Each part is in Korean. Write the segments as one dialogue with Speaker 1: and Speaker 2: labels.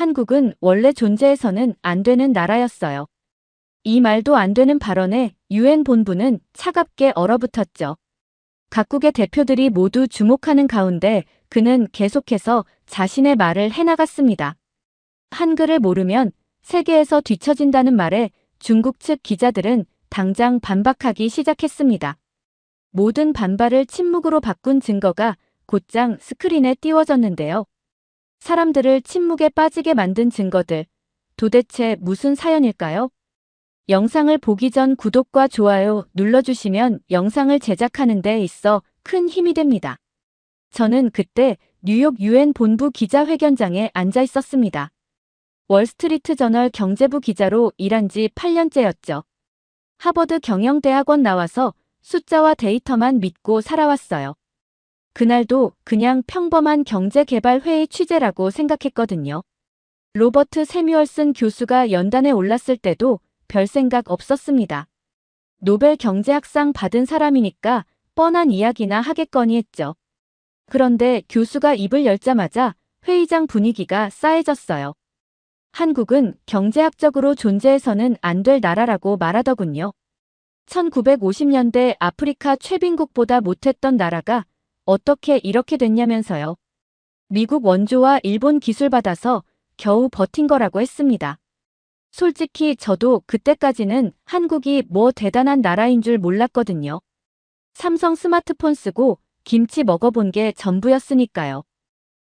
Speaker 1: 한국은 원래 존재해서는 안 되는 나라였어요. 이 말도 안 되는 발언에 유엔 본부는 차갑게 얼어붙었죠. 각국의 대표들이 모두 주목하는 가운데 그는 계속해서 자신의 말을 해나갔습니다. 한글을 모르면 세계에서 뒤처진다는 말에 중국 측 기자들은 당장 반박하기 시작했습니다. 모든 반발을 침묵으로 바꾼 증거가 곧장 스크린에 띄워졌는데요. 사람들을 침묵에 빠지게 만든 증거들. 도대체 무슨 사연일까요? 영상을 보기 전 구독과 좋아요 눌러주시면 영상을 제작하는 데 있어 큰 힘이 됩니다. 저는 그때 뉴욕 유엔 본부 기자회견장에 앉아 있었습니다. 월스트리트 저널 경제부 기자로 일한 지 8년째였죠. 하버드 경영대학원 나와서 숫자와 데이터만 믿고 살아왔어요. 그날도 그냥 평범한 경제개발회의 취재라고 생각했거든요. 로버트 세뮤얼슨 교수가 연단에 올랐을 때도 별 생각 없었습니다. 노벨 경제학상 받은 사람이니까 뻔한 이야기나 하겠거니 했죠. 그런데 교수가 입을 열자마자 회의장 분위기가 싸해졌어요. 한국은 경제학적으로 존재해서는 안 될 나라라고 말하더군요. 1950년대 아프리카 최빈국보다 못했던 나라가 어떻게 이렇게 됐냐면서요. 미국 원조와 일본 기술 받아서 겨우 버틴 거라고 했습니다. 솔직히 저도 그때까지는 한국이 뭐 대단한 나라인 줄 몰랐거든요. 삼성 스마트폰 쓰고 김치 먹어본 게 전부였으니까요.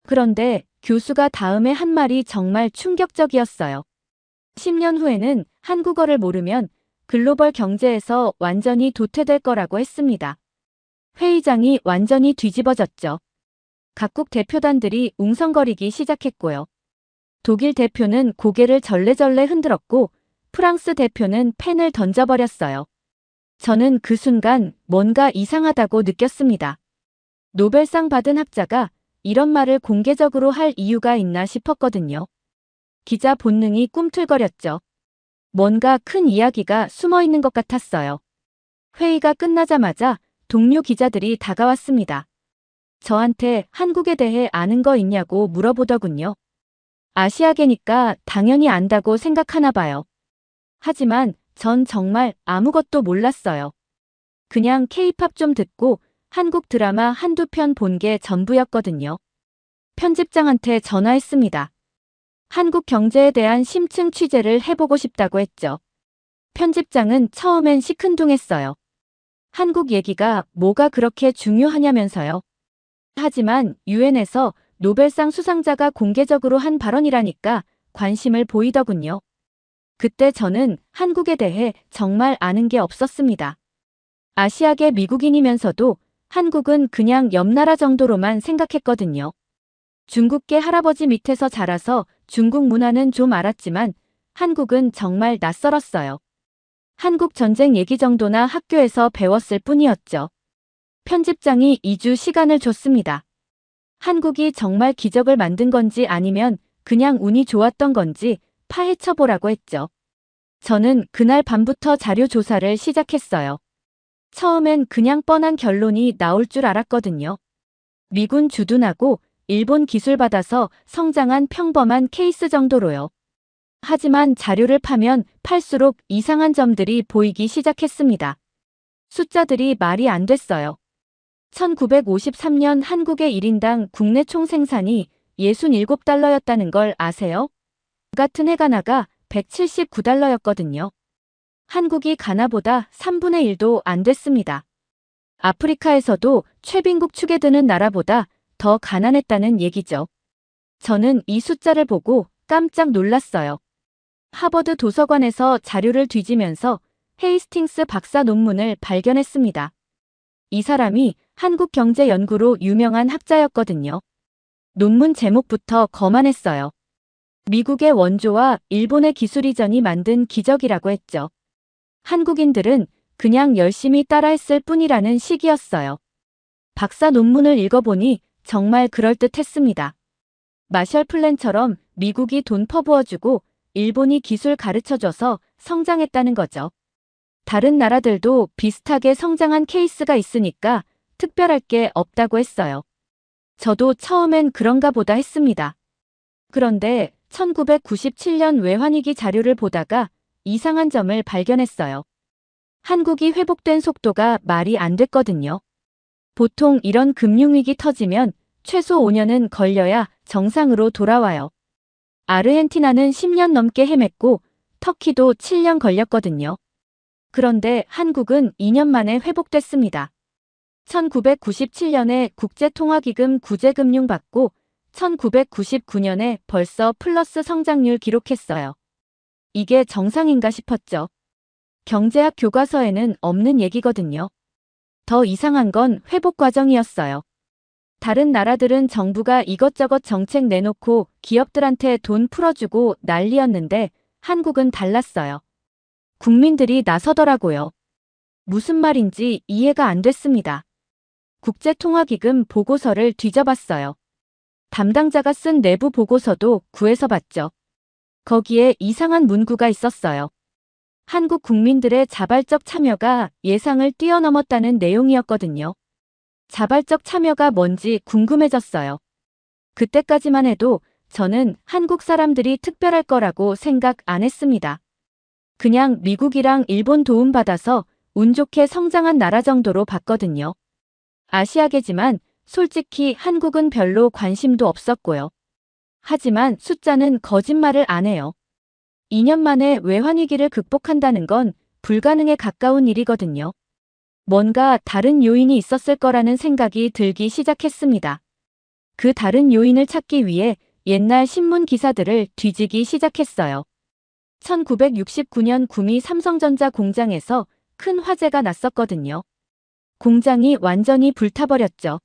Speaker 1: 그런데 교수가 다음에 한 말이 정말 충격적이었어요. 10년 후에는 한국어를 모르면 글로벌 경제에서 완전히 도태될 거라고 했습니다. 회의장이 완전히 뒤집어졌죠. 각국 대표단들이 웅성거리기 시작했고요. 독일 대표는 고개를 절레절레 흔들었고 프랑스 대표는 펜을 던져버렸어요. 저는 그 순간 뭔가 이상하다고 느꼈습니다. 노벨상 받은 학자가 이런 말을 공개적으로 할 이유가 있나 싶었거든요. 기자 본능이 꿈틀거렸죠. 뭔가 큰 이야기가 숨어 있는 것 같았어요. 회의가 끝나자마자 동료 기자들이 다가왔습니다. 저한테 한국에 대해 아는 거 있냐고 물어보더군요. 아시아계니까 당연히 안다고 생각하나 봐요. 하지만 전 정말 아무것도 몰랐어요. 그냥 케이팝 좀 듣고 한국 드라마 한두 편 본 게 전부였거든요. 편집장한테 전화했습니다. 한국 경제에 대한 심층 취재를 해보고 싶다고 했죠. 편집장은 처음엔 시큰둥했어요. 한국 얘기가 뭐가 그렇게 중요하냐면서요. 하지만 유엔에서 노벨상 수상자가 공개적으로 한 발언이라니까 관심을 보이더군요. 그때 저는 한국에 대해 정말 아는 게 없었습니다. 아시아계 미국인이면서도 한국은 그냥 옆나라 정도로만 생각했거든요. 중국계 할아버지 밑에서 자라서 중국 문화는 좀 알았지만 한국은 정말 낯설었어요. 한국 전쟁 얘기 정도나 학교에서 배웠을 뿐이었죠. 편집장이 2주 시간을 줬습니다. 한국이 정말 기적을 만든 건지 아니면 그냥 운이 좋았던 건지 파헤쳐보라고 했죠. 저는 그날 밤부터 자료 조사를 시작했어요. 처음엔 그냥 뻔한 결론이 나올 줄 알았거든요. 미군 주둔하고 일본 기술 받아서 성장한 평범한 케이스 정도로요. 하지만 자료를 파면 팔수록 이상한 점들이 보이기 시작했습니다. 숫자들이 말이 안 됐어요. 1953년 한국의 1인당 국내 총생산이 67달러였다는 걸 아세요? 같은 해가 나가 179달러였거든요. 한국이 가나보다 3분의 1도 안 됐습니다. 아프리카에서도 최빈국 축에 드는 나라보다 더 가난했다는 얘기죠. 저는 이 숫자를 보고 깜짝 놀랐어요. 하버드 도서관에서 자료를 뒤지면서 헤이스팅스 박사 논문을 발견했습니다. 이 사람이 한국경제연구로 유명한 학자였거든요. 논문 제목부터 거만했어요. 미국의 원조와 일본의 기술 이전이 만든 기적이라고 했죠. 한국인들은 그냥 열심히 따라했을 뿐이라는 시기였어요. 박사 논문을 읽어보니 정말 그럴듯했습니다. 마셜 플랜처럼 미국이 돈 퍼부어주고 일본이 기술 가르쳐줘서 성장했다는 거죠. 다른 나라들도 비슷하게 성장한 케이스가 있으니까 특별할 게 없다고 했어요. 저도 처음엔 그런가 보다 했습니다. 그런데 1997년 외환위기 자료를 보다가 이상한 점을 발견했어요. 한국이 회복된 속도가 말이 안 됐거든요. 보통 이런 금융위기 터지면 최소 5년은 걸려야 정상으로 돌아와요. 아르헨티나는 10년 넘게 헤맸고 터키도 7년 걸렸거든요. 그런데 한국은 2년 만에 회복됐습니다. 1997년에 국제통화기금 구제금융 받고 1999년에 벌써 플러스 성장률 기록했어요. 이게 정상인가 싶었죠. 경제학 교과서에는 없는 얘기거든요. 더 이상한 건 회복 과정이었어요. 다른 나라들은 정부가 이것저것 정책 내놓고 기업들한테 돈 풀어주고 난리였는데 한국은 달랐어요. 국민들이 나서더라고요. 무슨 말인지 이해가 안 됐습니다. 국제통화기금 보고서를 뒤져봤어요. 담당자가 쓴 내부 보고서도 구해서 봤죠. 거기에 이상한 문구가 있었어요. 한국 국민들의 자발적 참여가 예상을 뛰어넘었다는 내용이었거든요. 자발적 참여가 뭔지 궁금해졌어요. 그때까지만 해도 저는 한국 사람들이 특별할 거라고 생각 안 했습니다. 그냥 미국이랑 일본 도움받아서 운 좋게 성장한 나라 정도로 봤거든요. 아시아계지만 솔직히 한국은 별로 관심도 없었고요. 하지만 숫자는 거짓말을 안 해요. 2년 만에 외환위기를 극복한다는 건 불가능에 가까운 일이거든요. 뭔가 다른 요인이 있었을 거라는 생각이 들기 시작했습니다. 그 다른 요인을 찾기 위해 옛날 신문 기사들을 뒤지기 시작했어요. 1969년 구미 삼성전자 공장에서 큰 화재가 났었거든요. 공장이 완전히 불타버렸죠.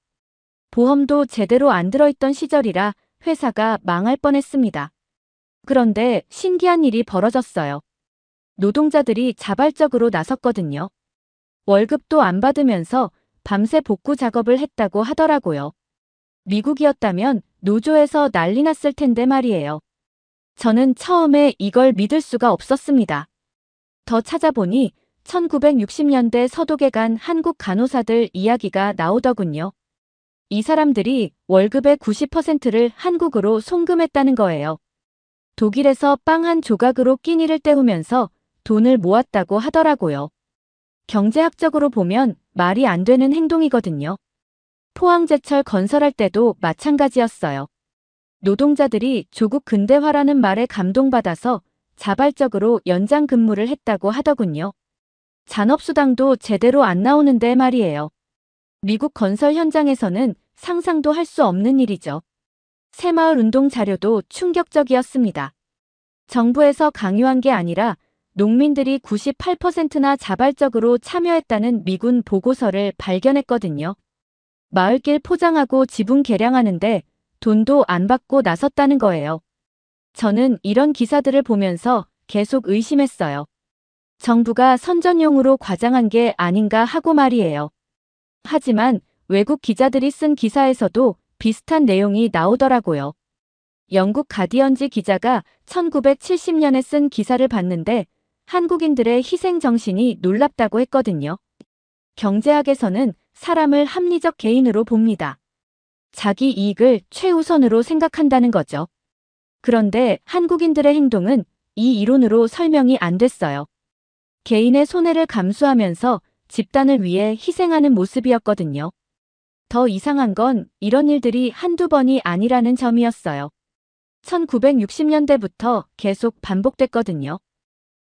Speaker 1: 보험도 제대로 안 들어있던 시절이라 회사가 망할 뻔했습니다. 그런데 신기한 일이 벌어졌어요. 노동자들이 자발적으로 나섰거든요. 월급도 안 받으면서 밤새 복구 작업을 했다고 하더라고요. 미국이었다면 노조에서 난리 났을 텐데 말이에요. 저는 처음에 이걸 믿을 수가 없었습니다. 더 찾아보니 1960년대 서독에 간 한국 간호사들 이야기가 나오더군요. 이 사람들이 월급의 90%를 한국으로 송금했다는 거예요. 독일에서 빵 한 조각으로 끼니를 때우면서 돈을 모았다고 하더라고요. 경제학적으로 보면 말이 안 되는 행동이거든요. 포항제철 건설할 때도 마찬가지였어요. 노동자들이 조국 근대화라는 말에 감동받아서 자발적으로 연장 근무를 했다고 하더군요. 잔업수당도 제대로 안 나오는데 말이에요. 미국 건설 현장에서는 상상도 할 수 없는 일이죠. 새마을 운동 자료도 충격적이었습니다. 정부에서 강요한 게 아니라 농민들이 98%나 자발적으로 참여했다는 미군 보고서를 발견했거든요. 마을길 포장하고 지붕 개량하는데 돈도 안 받고 나섰다는 거예요. 저는 이런 기사들을 보면서 계속 의심했어요. 정부가 선전용으로 과장한 게 아닌가 하고 말이에요. 하지만 외국 기자들이 쓴 기사에서도 비슷한 내용이 나오더라고요. 영국 가디언지 기자가 1970년에 쓴 기사를 봤는데 한국인들의 희생 정신이 놀랍다고 했거든요. 경제학에서는 사람을 합리적 개인으로 봅니다. 자기 이익을 최우선으로 생각한다는 거죠. 그런데 한국인들의 행동은 이 이론으로 설명이 안 됐어요. 개인의 손해를 감수하면서 집단을 위해 희생하는 모습이었거든요. 더 이상한 건 이런 일들이 한두 번이 아니라는 점이었어요. 1960년대부터 계속 반복됐거든요.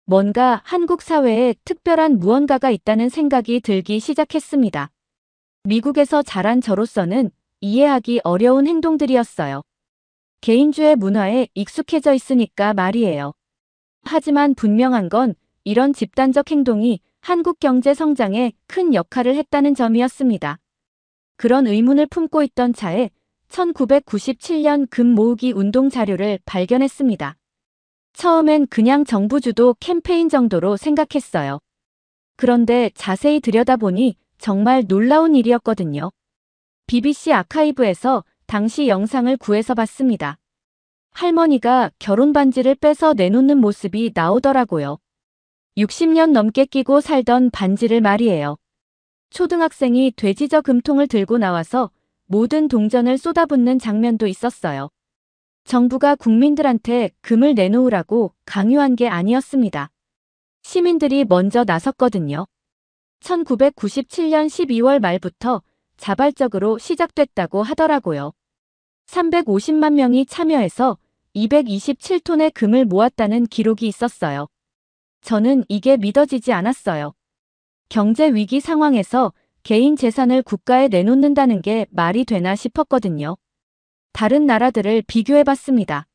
Speaker 1: 뭔가 한국 사회에 특별한 무언가가 있다는 생각이 들기 시작했습니다. 미국에서 자란 저로서는 이해하기 어려운 행동들이었어요. 개인주의 문화에 익숙해져 있으니까 말이에요. 하지만 분명한 건 이런 집단적 행동이 한국 경제 성장에 큰 역할을 했다는 점이었습니다. 그런 의문을 품고 있던 차에 1997년 금 모으기 운동 자료를 발견했습니다. 처음엔 그냥 정부 주도 캠페인 정도로 생각했어요. 그런데 자세히 들여다보니 정말 놀라운 일이었거든요. BBC 아카이브에서 당시 영상을 구해서 봤습니다. 할머니가 결혼 반지를 빼서 내놓는 모습이 나오더라고요. 60년 넘게 끼고 살던 반지를 말이에요. 초등학생이 돼지저 금통을 들고 나와서 모든 동전을 쏟아붓는 장면도 있었어요. 정부가 국민들한테 금을 내놓으라고 강요한 게 아니었습니다. 시민들이 먼저 나섰거든요. 1997년 12월 말부터 자발적으로 시작됐다고 하더라고요. 350만 명이 참여해서 227톤의 금을 모았다는 기록이 있었어요. 저는 이게 믿어지지 않았어요. 경제 위기 상황에서 개인 재산을 국가에 내놓는다는 게 말이 되나 싶었거든요. 다른 나라들을 비교해 봤습니다.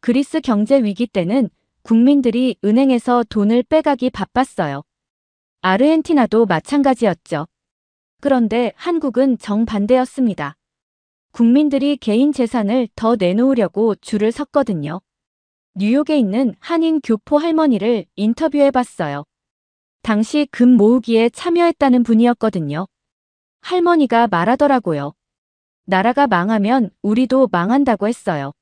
Speaker 1: 그리스 경제 위기 때는 국민들이 은행에서 돈을 빼가기 바빴어요. 아르헨티나도 마찬가지였죠. 그런데 한국은 정반대였습니다. 국민들이 개인 재산을 더 내놓으려고 줄을 섰거든요. 뉴욕에 있는 한인 교포 할머니를 인터뷰해 봤어요. 당시 금 모으기에 참여했다는 분이었거든요. 할머니가 말하더라고요. 나라가 망하면 우리도 망한다고 했어요.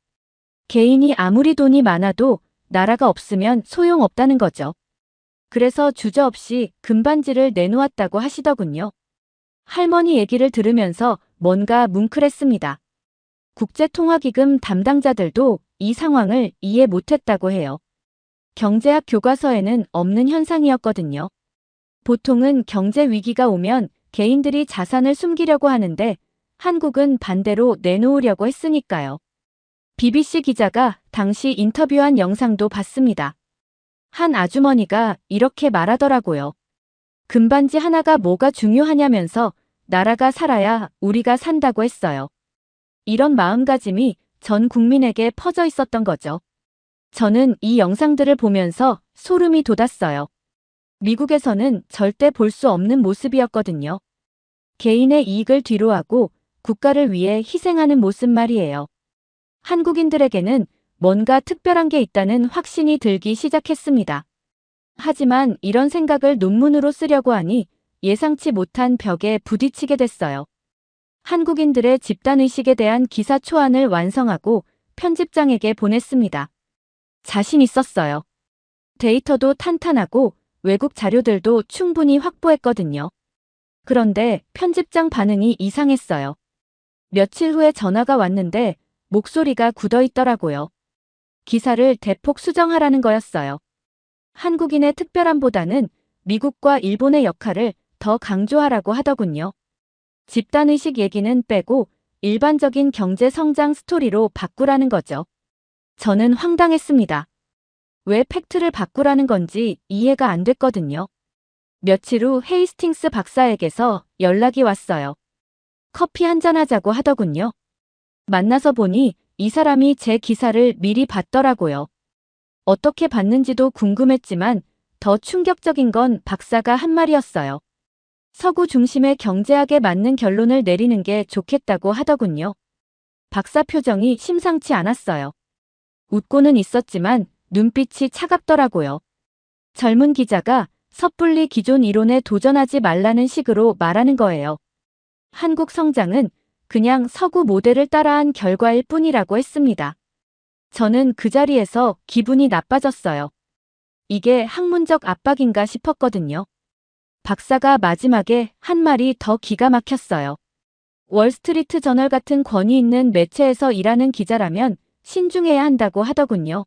Speaker 1: 개인이 아무리 돈이 많아도 나라가 없으면 소용없다는 거죠. 그래서 주저없이 금반지를 내놓았다고 하시더군요. 할머니 얘기를 들으면서 뭔가 뭉클했습니다. 국제통화기금 담당자들도 이 상황을 이해 못했다고 해요. 경제학 교과서에는 없는 현상이었거든요. 보통은 경제 위기가 오면 개인들이 자산을 숨기려고 하는데 한국은 반대로 내놓으려고 했으니까요. BBC 기자가 당시 인터뷰한 영상도 봤습니다. 한 아주머니가 이렇게 말하더라고요. 금반지 하나가 뭐가 중요하냐면서 나라가 살아야 우리가 산다고 했어요. 이런 마음가짐이 전 국민에게 퍼져 있었던 거죠. 저는 이 영상들을 보면서 소름이 돋았어요. 미국에서는 절대 볼 수 없는 모습이었거든요. 개인의 이익을 뒤로하고 국가를 위해 희생하는 모습 말이에요. 한국인들에게는 뭔가 특별한 게 있다는 확신이 들기 시작했습니다. 하지만 이런 생각을 논문으로 쓰려고 하니 예상치 못한 벽에 부딪히게 됐어요. 한국인들의 집단의식에 대한 기사 초안을 완성하고 편집장에게 보냈습니다. 자신 있었어요. 데이터도 탄탄하고 외국 자료들도 충분히 확보했거든요. 그런데 편집장 반응이 이상했어요. 며칠 후에 전화가 왔는데 목소리가 굳어 있더라고요. 기사를 대폭 수정하라는 거였어요. 한국인의 특별함보다는 미국과 일본의 역할을 더 강조하라고 하더군요. 집단의식 얘기는 빼고 일반적인 경제 성장 스토리로 바꾸라는 거죠. 저는 황당했습니다. 왜 팩트를 바꾸라는 건지 이해가 안 됐거든요. 며칠 후 헤이스팅스 박사에게서 연락이 왔어요. 커피 한잔 하자고 하더군요. 만나서 보니 이 사람이 제 기사를 미리 봤더라고요. 어떻게 봤는지도 궁금했지만 더 충격적인 건 박사가 한 말이었어요. 서구 중심의 경제학에 맞는 결론을 내리는 게 좋겠다고 하더군요. 박사 표정이 심상치 않았어요. 웃고는 있었지만 눈빛이 차갑더라고요. 젊은 기자가 섣불리 기존 이론에 도전하지 말라는 식으로 말하는 거예요. 한국 성장은 그냥 서구 모델을 따라한 결과일 뿐이라고 했습니다. 저는 그 자리에서 기분이 나빠졌어요. 이게 학문적 압박인가 싶었거든요. 박사가 마지막에 한 말이 더 기가 막혔어요. 월스트리트 저널 같은 권위 있는 매체에서 일하는 기자라면 신중해야 한다고 하더군요.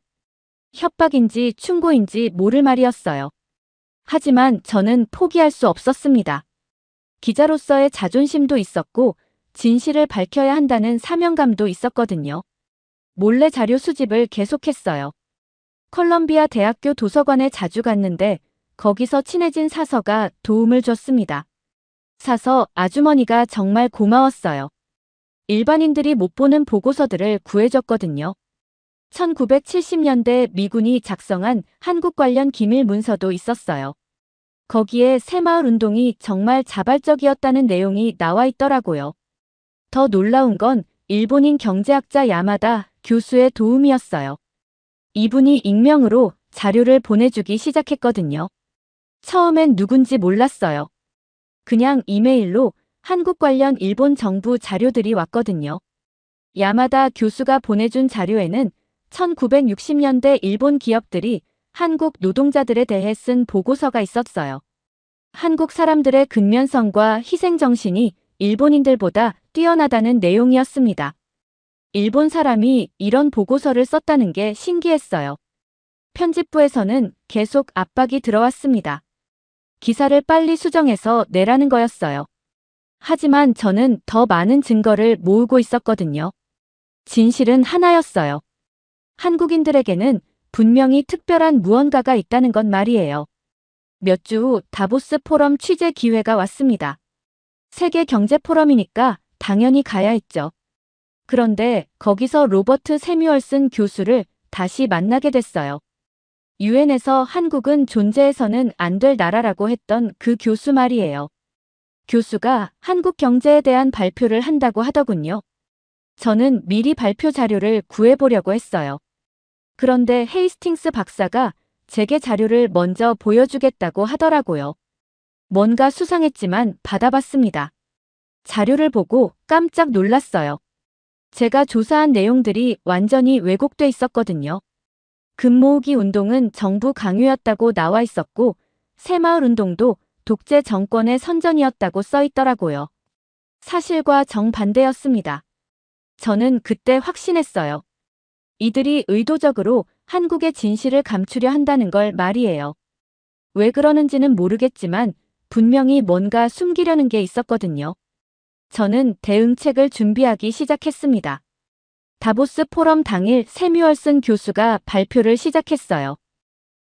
Speaker 1: 협박인지 충고인지 모를 말이었어요. 하지만 저는 포기할 수 없었습니다. 기자로서의 자존심도 있었고 진실을 밝혀야 한다는 사명감도 있었거든요. 몰래 자료 수집을 계속했어요. 컬럼비아 대학교 도서관에 자주 갔는데 거기서 친해진 사서가 도움을 줬습니다. 사서 아주머니가 정말 고마웠어요. 일반인들이 못 보는 보고서들을 구해줬거든요. 1970년대 미군이 작성한 한국 관련 기밀 문서도 있었어요. 거기에 새마을 운동이 정말 자발적이었다는 내용이 나와 있더라고요. 더 놀라운 건 일본인 경제학자 야마다 교수의 도움이었어요. 이분이 익명으로 자료를 보내주기 시작했거든요. 처음엔 누군지 몰랐어요. 그냥 이메일로 한국 관련 일본 정부 자료들이 왔거든요. 야마다 교수가 보내준 자료에는 1960년대 일본 기업들이 한국 노동자들에 대해 쓴 보고서가 있었어요. 한국 사람들의 근면성과 희생정신이 일본인들보다 뛰어나다는 내용이었습니다. 일본 사람이 이런 보고서를 썼다는 게 신기했어요. 편집부에서는 계속 압박이 들어왔습니다. 기사를 빨리 수정해서 내라는 거였어요. 하지만 저는 더 많은 증거를 모으고 있었거든요. 진실은 하나였어요. 한국인들에게는 분명히 특별한 무언가가 있다는 건 말이에요. 몇 주 후 다보스 포럼 취재 기회가 왔습니다. 세계 경제 포럼이니까 당연히 가야 했죠. 그런데 거기서 로버트 세뮤얼슨 교수를 다시 만나게 됐어요. 유엔에서 한국은 존재해서는 안 될 나라라고 했던 그 교수 말이에요. 교수가 한국 경제에 대한 발표를 한다고 하더군요. 저는 미리 발표 자료를 구해보려고 했어요. 그런데 헤이스팅스 박사가 제게 자료를 먼저 보여주겠다고 하더라고요. 뭔가 수상했지만 받아봤습니다. 자료를 보고 깜짝 놀랐어요. 제가 조사한 내용들이 완전히 왜곡돼 있었거든요. 금모으기 운동은 정부 강요였다고 나와 있었고 새마을 운동도 독재 정권의 선전이었다고 써 있더라고요. 사실과 정반대였습니다. 저는 그때 확신했어요. 이들이 의도적으로 한국의 진실을 감추려 한다는 걸 말이에요. 왜 그러는지는 모르겠지만 분명히 뭔가 숨기려는 게 있었거든요. 저는 대응책을 준비하기 시작했습니다. 다보스 포럼 당일 세뮤얼슨 교수가 발표를 시작했어요.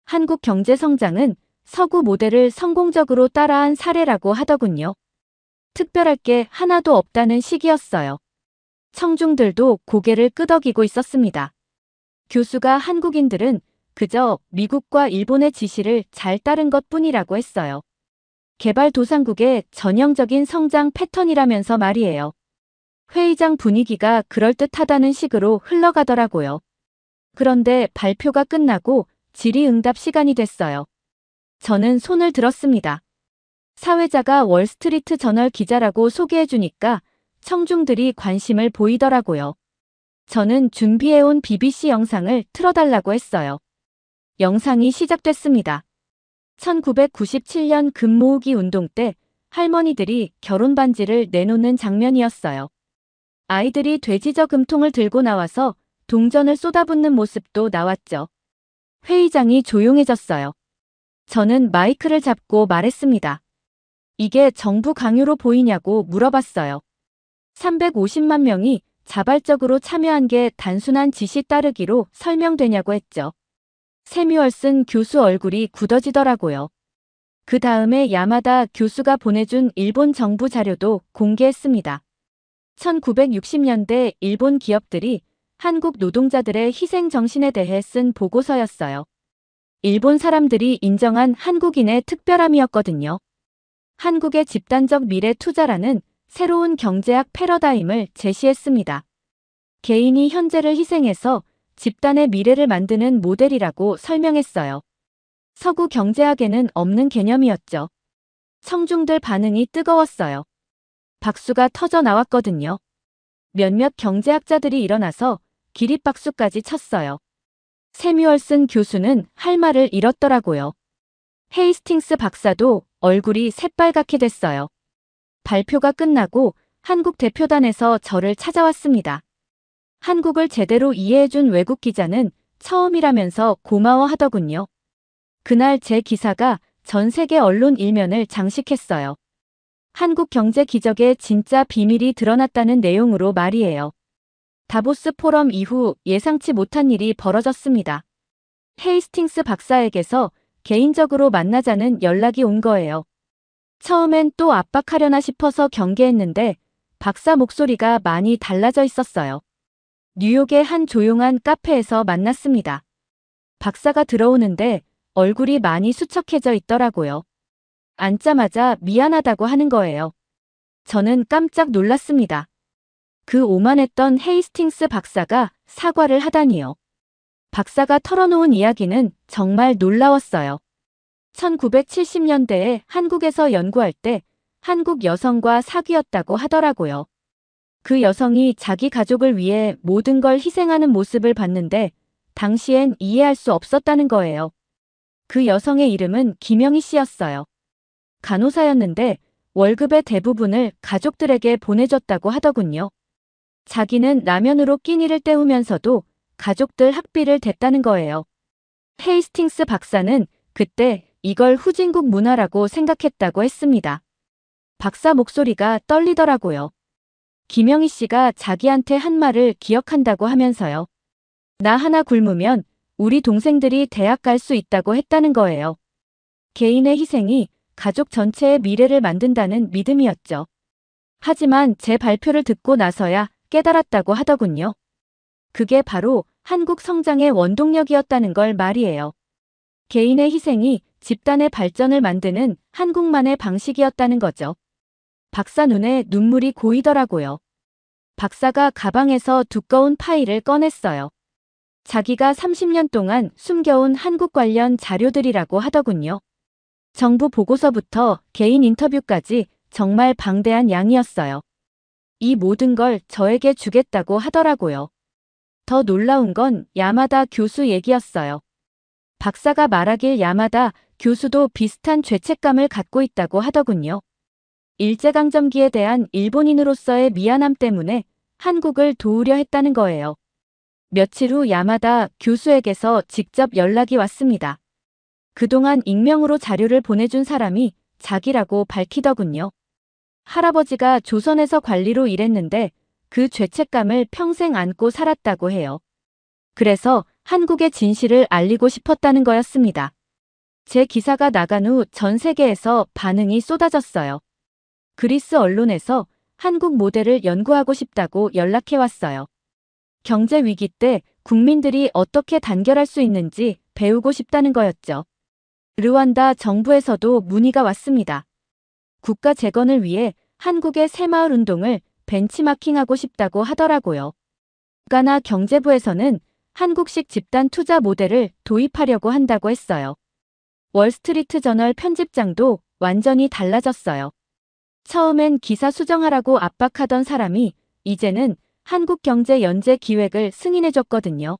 Speaker 1: 한국 경제 성장은 서구 모델을 성공적으로 따라한 사례라고 하더군요. 특별할 게 하나도 없다는 시기였어요. 청중들도 고개를 끄덕이고 있었습니다. 교수가 한국인들은 그저 미국과 일본의 지시를 잘 따른 것 뿐이라고 했어요. 개발도상국의 전형적인 성장 패턴이라면서 말이에요. 회의장 분위기가 그럴듯하다는 식으로 흘러가더라고요. 그런데 발표가 끝나고 질의응답 시간이 됐어요. 저는 손을 들었습니다. 사회자가 월스트리트 저널 기자라고 소개해주니까 청중들이 관심을 보이더라고요. 저는 준비해온 BBC 영상을 틀어달라고 했어요. 영상이 시작됐습니다. 1997년 금모으기 운동 때 할머니들이 결혼 반지를 내놓는 장면이었어요. 아이들이 돼지 저 금통을 들고 나와서 동전을 쏟아붓는 모습도 나왔죠. 회의장이 조용해졌어요. 저는 마이크를 잡고 말했습니다. 이게 정부 강요로 보이냐고 물어봤어요. 350만 명이 자발적으로 참여한 게 단순한 지시 따르기로 설명되냐고 했죠. 세뮤얼슨 교수 얼굴이 굳어지더라고요. 그 다음에 야마다 교수가 보내준 일본 정부 자료도 공개했습니다. 1960년대 일본 기업들이 한국 노동자들의 희생 정신에 대해 쓴 보고서였어요. 일본 사람들이 인정한 한국인의 특별함이었거든요. 한국의 집단적 미래 투자라는 새로운 경제학 패러다임을 제시했습니다. 개인이 현재를 희생해서 집단의 미래를 만드는 모델이라고 설명했어요. 서구 경제학에는 없는 개념이었죠. 청중들 반응이 뜨거웠어요. 박수가 터져 나왔거든요. 몇몇 경제학자들이 일어나서 기립박수까지 쳤어요. 세뮤얼슨 교수는 할 말을 잃었더라고요. 헤이스팅스 박사도 얼굴이 새빨갛게 됐어요. 발표가 끝나고 한국 대표단에서 저를 찾아왔습니다. 한국을 제대로 이해해준 외국 기자는 처음이라면서 고마워하더군요. 그날 제 기사가 전 세계 언론 일면을 장식했어요. 한국 경제 기적의 진짜 비밀이 드러났다는 내용으로 말이에요. 다보스 포럼 이후 예상치 못한 일이 벌어졌습니다. 헤이스팅스 박사에게서 개인적으로 만나자는 연락이 온 거예요. 처음엔 또 압박하려나 싶어서 경계했는데 박사 목소리가 많이 달라져 있었어요. 뉴욕의 한 조용한 카페에서 만났습니다. 박사가 들어오는데 얼굴이 많이 수척해져 있더라고요. 앉자마자 미안하다고 하는 거예요. 저는 깜짝 놀랐습니다. 그 오만했던 헤이스팅스 박사가 사과를 하다니요. 박사가 털어놓은 이야기는 정말 놀라웠어요. 1970년대에 한국에서 연구할 때 한국 여성과 사귀었다고 하더라고요. 그 여성이 자기 가족을 위해 모든 걸 희생하는 모습을 봤는데 당시엔 이해할 수 없었다는 거예요. 그 여성의 이름은 김영희 씨였어요. 간호사였는데 월급의 대부분을 가족들에게 보내줬다고 하더군요. 자기는 라면으로 끼니를 때우면서도 가족들 학비를 댔다는 거예요. 헤이스팅스 박사는 그때 이걸 후진국 문화라고 생각했다고 했습니다. 박사 목소리가 떨리더라고요. 김영희 씨가 자기한테 한 말을 기억한다고 하면서요. 나 하나 굶으면 우리 동생들이 대학 갈 수 있다고 했다는 거예요. 개인의 희생이 가족 전체의 미래를 만든다는 믿음이었죠. 하지만 제 발표를 듣고 나서야 깨달았다고 하더군요. 그게 바로 한국 성장의 원동력이었다는 걸 말이에요. 개인의 희생이 집단의 발전을 만드는 한국만의 방식이었다는 거죠. 박사 눈에 눈물이 고이더라고요. 박사가 가방에서 두꺼운 파일을 꺼냈어요. 자기가 30년 동안 숨겨온 한국 관련 자료들이라고 하더군요. 정부 보고서부터 개인 인터뷰까지 정말 방대한 양이었어요. 이 모든 걸 저에게 주겠다고 하더라고요. 더 놀라운 건 야마다 교수 얘기였어요. 박사가 말하길 야마다 교수도 비슷한 죄책감을 갖고 있다고 하더군요. 일제강점기에 대한 일본인으로서의 미안함 때문에 한국을 도우려 했다는 거예요. 며칠 후 야마다 교수에게서 직접 연락이 왔습니다. 그동안 익명으로 자료를 보내준 사람이 자기라고 밝히더군요. 할아버지가 조선에서 관리로 일했는데 그 죄책감을 평생 안고 살았다고 해요. 그래서 한국의 진실을 알리고 싶었다는 거였습니다. 제 기사가 나간 후 전 세계에서 반응이 쏟아졌어요. 그리스 언론에서 한국 모델을 연구하고 싶다고 연락해 왔어요. 경제 위기 때 국민들이 어떻게 단결할 수 있는지 배우고 싶다는 거였죠. 르완다 정부에서도 문의가 왔습니다. 국가 재건을 위해 한국의 새마을 운동을 벤치마킹하고 싶다고 하더라고요. 국가나 경제부에서는 한국식 집단 투자 모델을 도입하려고 한다고 했어요. 월스트리트 저널 편집장도 완전히 달라졌어요. 처음엔 기사 수정하라고 압박하던 사람이 이제는 한국경제 연재 기획을 승인해줬거든요.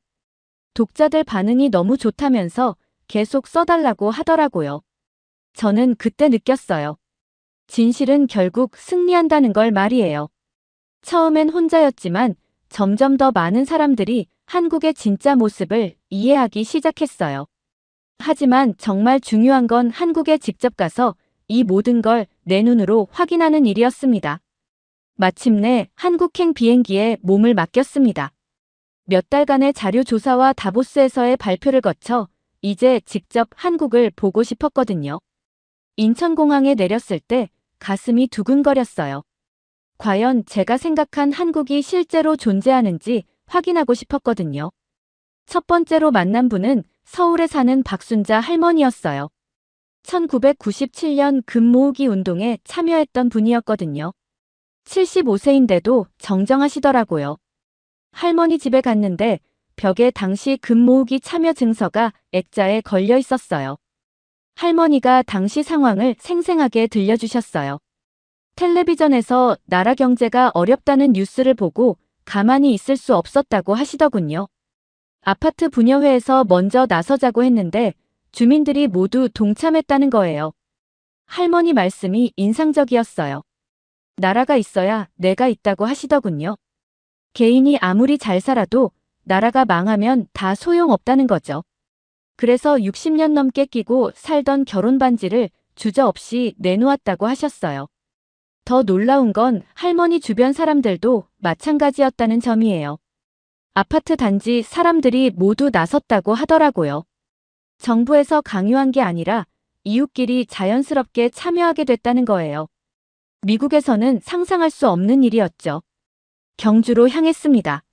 Speaker 1: 독자들 반응이 너무 좋다면서 계속 써달라고 하더라고요. 저는 그때 느꼈어요. 진실은 결국 승리한다는 걸 말이에요. 처음엔 혼자였지만 점점 더 많은 사람들이 한국의 진짜 모습을 이해하기 시작했어요. 하지만 정말 중요한 건 한국에 직접 가서 이 모든 걸 내 눈으로 확인하는 일이었습니다. 마침내 한국행 비행기에 몸을 맡겼습니다. 몇 달간의 자료 조사와 다보스에서의 발표를 거쳐 이제 직접 한국을 보고 싶었거든요. 인천공항에 내렸을 때 가슴이 두근거렸어요. 과연 제가 생각한 한국이 실제로 존재하는지 확인하고 싶었거든요. 첫 번째로 만난 분은 서울에 사는 박순자 할머니였어요. 1997년 금 모으기 운동에 참여했던 분이었거든요. 75세인데도 정정하시더라고요. 할머니 집에 갔는데 벽에 당시 금 모으기 참여 증서가 액자에 걸려 있었어요. 할머니가 당시 상황을 생생하게 들려주셨어요. 텔레비전에서 나라 경제가 어렵다는 뉴스를 보고 가만히 있을 수 없었다고 하시더군요. 아파트 분여회에서 먼저 나서자고 했는데 주민들이 모두 동참했다는 거예요. 할머니 말씀이 인상적이었어요. 나라가 있어야 내가 있다고 하시더군요. 개인이 아무리 잘 살아도 나라가 망하면 다 소용없다는 거죠. 그래서 60년 넘게 끼고 살던 결혼 반지를 주저없이 내놓았다고 하셨어요. 더 놀라운 건 할머니 주변 사람들도 마찬가지였다는 점이에요. 아파트 단지 사람들이 모두 나섰다고 하더라고요. 정부에서 강요한 게 아니라 이웃끼리 자연스럽게 참여하게 됐다는 거예요. 미국에서는 상상할 수 없는 일이었죠. 경주로 향했습니다.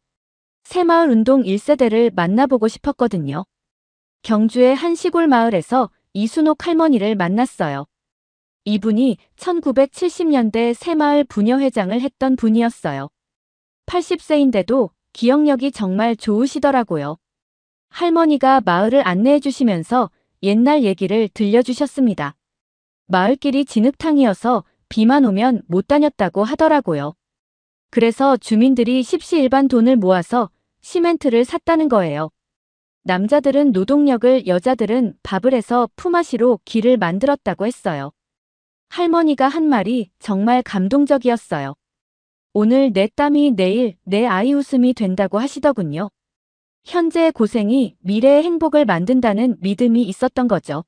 Speaker 1: 새마을 운동 1세대를 만나보고 싶었거든요. 경주의 한 시골 마을에서 이순옥 할머니를 만났어요. 이분이 1970년대 새마을 부녀회장을 했던 분이었어요. 80세인데도 기억력이 정말 좋으시더라고요. 할머니가 마을을 안내해 주시면서 옛날 얘기를 들려주셨습니다. 마을길이 진흙탕이어서 비만 오면 못 다녔다고 하더라고요. 그래서 주민들이 십시일반 돈을 모아서 시멘트를 샀다는 거예요. 남자들은 노동력을 여자들은 밥을 해서 품앗이로 길을 만들었다고 했어요. 할머니가 한 말이 정말 감동적이었어요. 오늘 내 땀이 내일 내 아이 웃음이 된다고 하시더군요. 현재의 고생이 미래의 행복을 만든다는 믿음이 있었던 거죠.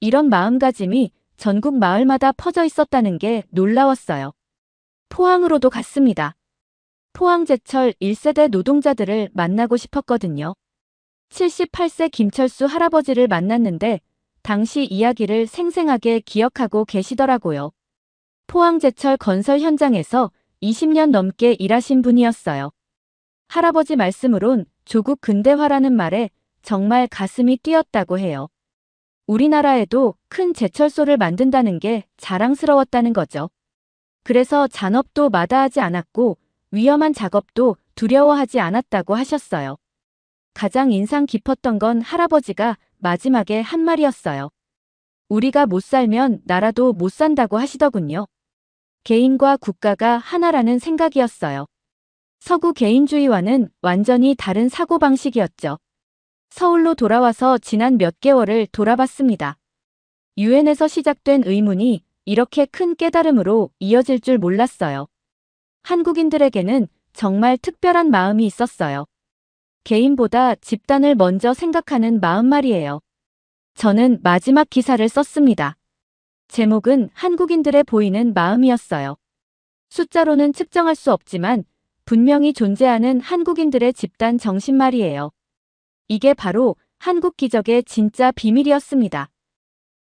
Speaker 1: 이런 마음가짐이 전국 마을마다 퍼져 있었다는 게 놀라웠어요. 포항으로도 갔습니다. 포항제철 1세대 노동자들을 만나고 싶었거든요. 78세 김철수 할아버지를 만났는데 당시 이야기를 생생하게 기억하고 계시더라고요. 포항제철 건설 현장에서 20년 넘게 일하신 분이었어요. 할아버지 말씀으론 조국 근대화라는 말에 정말 가슴이 뛰었다고 해요. 우리나라에도 큰 제철소를 만든다는 게 자랑스러웠다는 거죠. 그래서 잔업도 마다하지 않았고 위험한 작업도 두려워하지 않았다고 하셨어요. 가장 인상 깊었던 건 할아버지가 마지막에 한 말이었어요. 우리가 못 살면 나라도 못 산다고 하시더군요. 개인과 국가가 하나라는 생각이었어요. 서구 개인주의와는 완전히 다른 사고방식이었죠. 서울로 돌아와서 지난 몇 개월을 돌아봤습니다. 유엔에서 시작된 의문이 이렇게 큰 깨달음으로 이어질 줄 몰랐어요. 한국인들에게는 정말 특별한 마음이 있었어요. 개인보다 집단을 먼저 생각하는 마음 말이에요. 저는 마지막 기사를 썼습니다. 제목은 한국인들의 보이는 마음이었어요. 숫자로는 측정할 수 없지만 분명히 존재하는 한국인들의 집단 정신 말이에요. 이게 바로 한국 기적의 진짜 비밀이었습니다.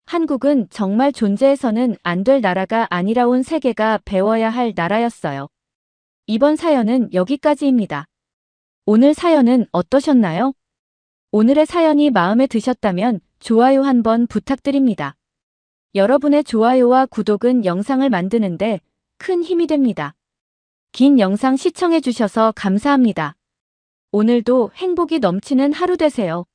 Speaker 1: 한국은 정말 존재해서는 안 될 나라가 아니라 온 세계가 배워야 할 나라였어요. 이번 사연은 여기까지입니다. 오늘 사연은 어떠셨나요? 오늘의 사연이 마음에 드셨다면 좋아요 한번 부탁드립니다. 여러분의 좋아요와 구독은 영상을 만드는데 큰 힘이 됩니다. 긴 영상 시청해주셔서 감사합니다. 오늘도 행복이 넘치는 하루 되세요.